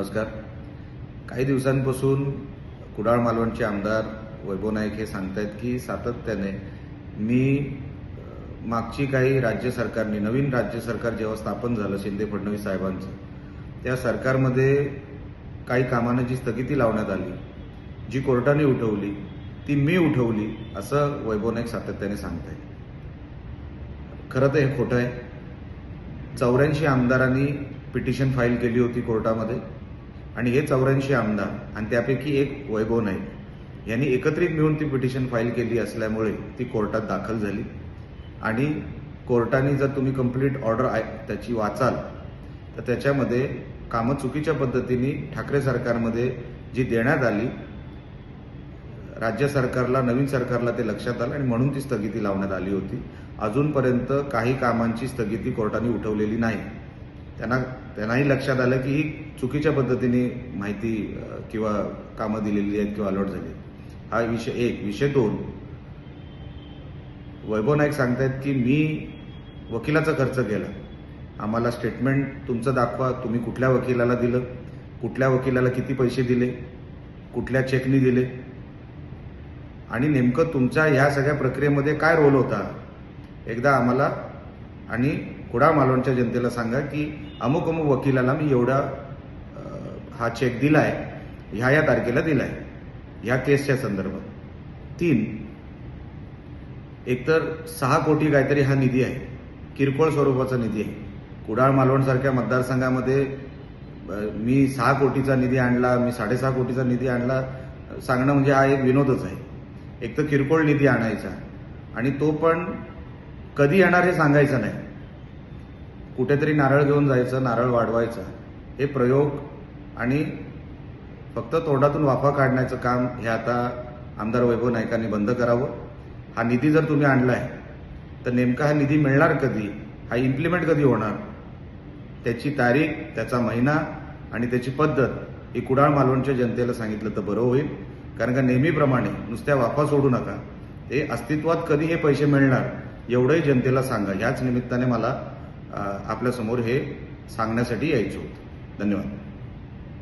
नमस्कार. काही दिवसांपासून कुडाळ मालवणचे आमदार वैभव नाईक हे सांगतायत की सातत्याने मी मागची काही राज्य सरकारने नवीन राज्य सरकार जेव्हा स्थापन झालं शिंदे फडणवीस साहेबांचं त्या सरकारमध्ये काही कामांना जी स्थगिती लावण्यात आली जी कोर्टाने उठवली ती मी उठवली असं वैभव नाईक सातत्याने सांगताय खरं तर हे खोटं आहे. चौऱ्याऐंशी आमदारांनी पिटिशन फाईल केली होती कोर्टामध्ये. आणि हे चौऱ्याऐंशी आमदार आणि त्यापैकी एक वैभव नाईक यांनी एकत्रित मिळून ती पिटिशन फाईल केली असल्यामुळे ती कोर्टात दाखल झाली. आणि कोर्टाने जर तुम्ही कंप्लीट ऑर्डर त्याची वाचाल तर त्याच्यामध्ये कामं चुकीच्या पद्धतीने ठाकरे सरकारमध्ये जी देण्यात आली राज्य सरकारला नवीन सरकारला ते लक्षात आलं आणि म्हणून ती स्थगिती लावण्यात आली होती. अजूनपर्यंत काही कामांची स्थगिती कोर्टाने उठवलेली नाही. त्यांना त्यांनाही लक्षात आलं की ही चुकीच्या पद्धतीने माहिती किंवा कामं दिलेली आहेत किंवा अलॉट झाली हा विषय एक. विषय दोन वैभव नाईक सांगतायत की मी वकिलाचा खर्च केला. आम्हाला स्टेटमेंट तुमचं दाखवा. तुम्ही कुठल्या वकिलाला दिलं? कुठल्या वकिलाला किती पैसे दिले? कुठल्या चेकनी दिले? आणि नेमकं तुमच्या ह्या सगळ्या प्रक्रियेमध्ये काय रोल होता? एकदा आम्हाला आणि कुडा मालवणच्या जनतेला सांगा की अमुक अमुक वकिलाला मी एवढा हा चेक दिलाय ह्या या तारखेला दिलाय ह्या केसच्या संदर्भात. तीन एकतर सहा कोटी काहीतरी हा निधी आहे किरकोळ स्वरूपाचा निधी आहे. कुडाळ मालवणसारख्या मतदारसंघामध्ये मी सहा कोटीचा निधी आणला मी साडेसहा कोटीचा निधी आणला सांगणं म्हणजे हा एक विनोदच आहे. एक तर किरकोळ निधी आणायचा आणि तो पण कधी येणार हे सांगायचं नाही. कुठेतरी नारळ घेऊन जायचं नारळ वाढवायचं. हे प्रयोग आणि फक्त तोंडातून वाफा काढण्याचं काम हे आता आमदार वैभव नाईकांनी बंद करावं. हा निधी जर तुम्ही आणलाय तर नेमका हा निधी मिळणार कधी? हा इम्प्लिमेंट कधी होणार? त्याची तारीख त्याचा महिना आणि त्याची पद्धत ही कुडाळ मालवणच्या जनतेला सांगितलं तर बरं होईल. कारण का नेहमीप्रमाणे नुसत्या वाफा सोडू नका. ते अस्तित्वात कधी हे पैसे मिळणार एवढंही जनतेला सांगा. याच निमित्ताने मला आपल्यासमोर हे सांगण्यासाठी यायचो. होतं धन्यवाद.